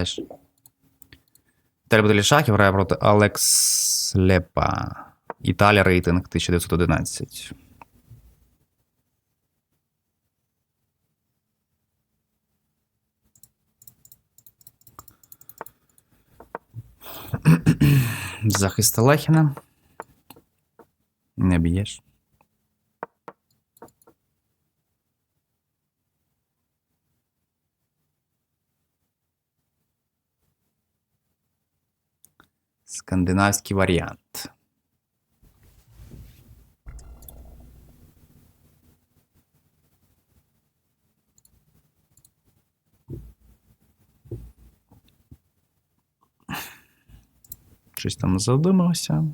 Віталій Баталішахів грає проти Алекс Лепа. Італія рейтинг 1911. Захист Лехіна. Не б'єш. Скандинавський варіант. Щось там задумався.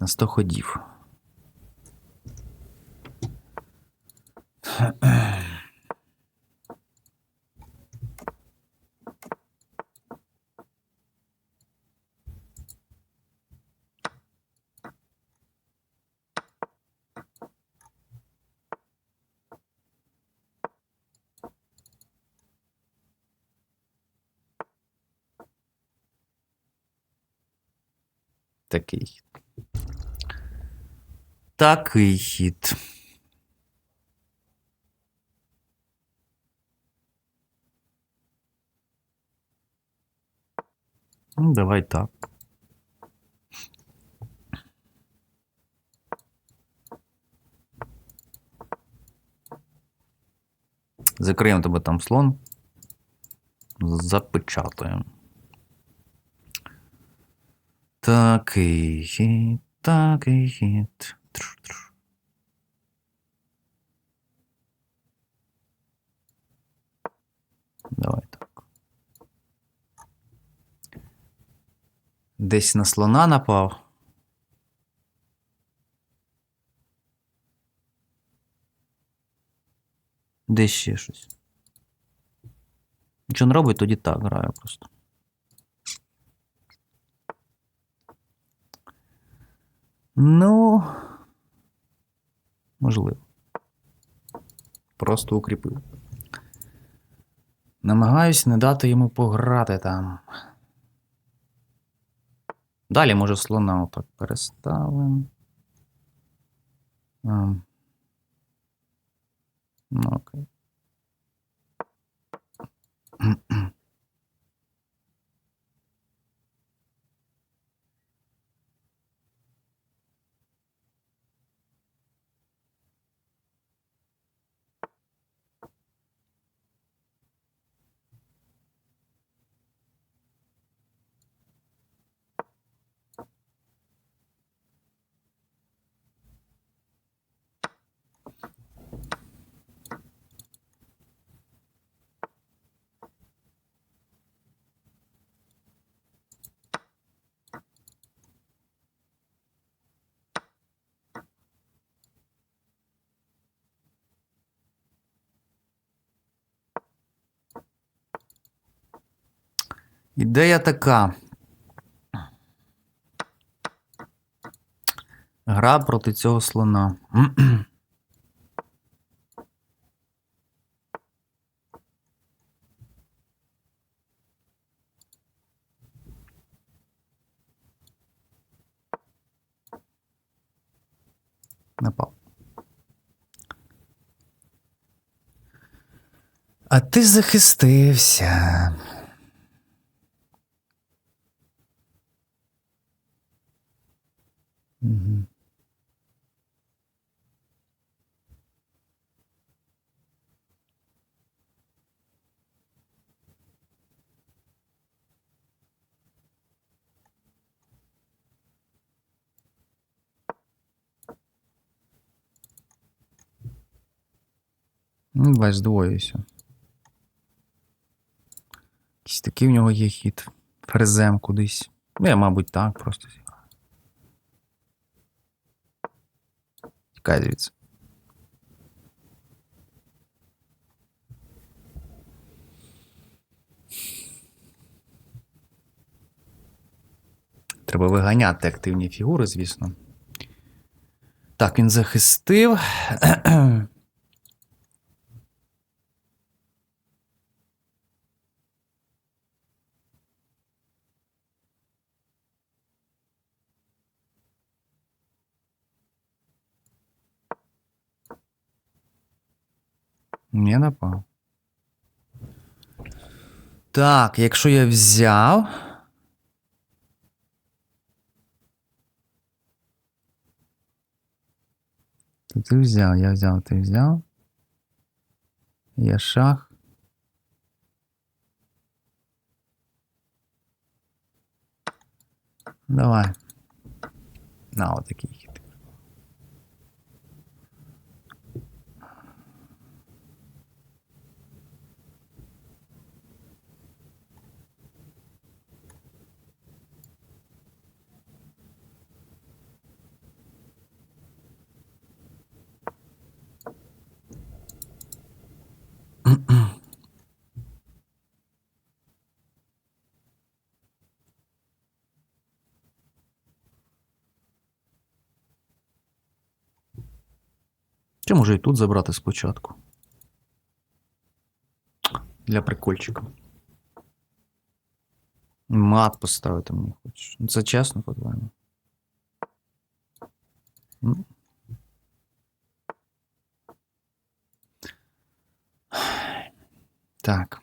На 100 ходів. Такий. Такий хід. Ну, давай так. Закриємо тебе там слон. Запечатаємо. Такий хід, такий хід. Тр-тр. Десь на слона напав. Десь ще щось. Нічого не робить, тоді так граю просто. Ну. Можливо. Просто укріпив. Намагаюсь не дати йому пограти там. Далі, може, слона отак переставимо. Ну, окей. Ідея така. Гра проти цього слона. Напав. А ти захистився. Мгм. Ну, давай здвоюся. Якийсь такий в нього є хід. Фрезем кудись. Ну, я, мабуть, так просто Треба треба виганяти активні фігури, звісно. Так, він захистив. Не напав. Так, якщо я взяв. То ти взяв, я взяв, ти взяв. Є шах. Давай. На, отакий хід. Чи може і тут забрати спочатку? Для прикольчика. Мат поставити мені хочеш. Ну, Це чесно, по-твоєму. Ну. Так.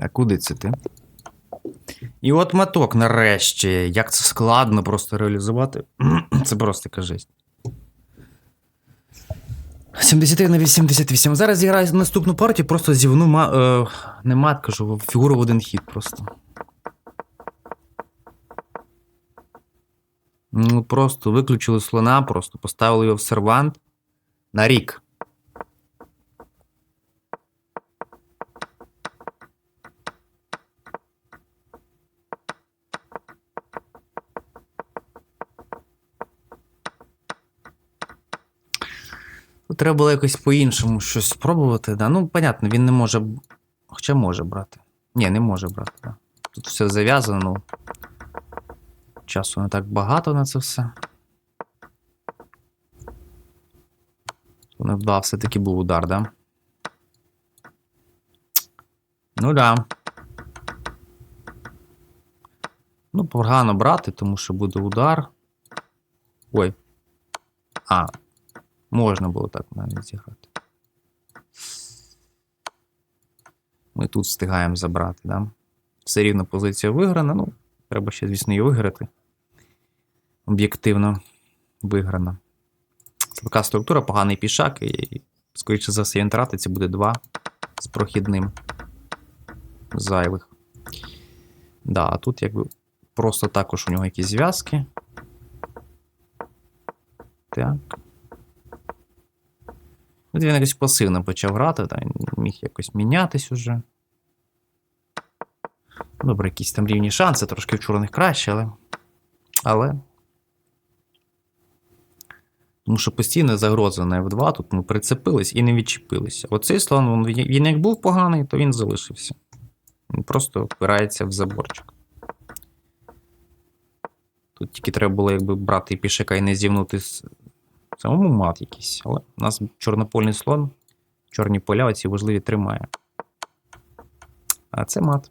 А куди це ти? І от маток нарешті. Як це складно просто реалізувати. Це просто кажись. 70 на 88. Зараз зіграю наступну партію, просто зівну ма... е... не мат, кажу, фігуру в один хід просто. Ну, просто виключили слона, просто поставили його в сервант на рік. Тут треба було якось по-іншому щось спробувати. Да? Ну, понятно, він не може. Хоча може брати. Ні, не може брати, да. Тут все зав'язано, ну. Часу не так багато на це все. Не вдав, все-таки був удар, да? Ну да. Ну, погано брати, тому що буде удар. Ой. А, Можна було так навіть зіграти. Ми тут встигаємо забрати, да? Все рівно позиція виграна. Ну, треба ще, звісно, її виграти. Об'єктивно виграна. Така структура, поганий пішак, і, скоріше за все, він тратиться буде 2 з прохідним зайвих. Да, а тут якби просто також у нього якісь зв'язки. Так. От він якось пасивно почав грати, та міг якось мінятись уже. Добре, якісь там рівні шанси, трошки в чорних краще, але. Але. Тому що постійно загроза на F2, тут ми прицепились і не відчепилися. Оцей слон, він, він як був поганий, то він залишився. Він просто впирається в заборчик. Тут тільки треба було якби брати пішака і не зівнути Самому мат якийсь, але у нас чорнопольний слон, чорні поля оці важливі тримає. А це мат.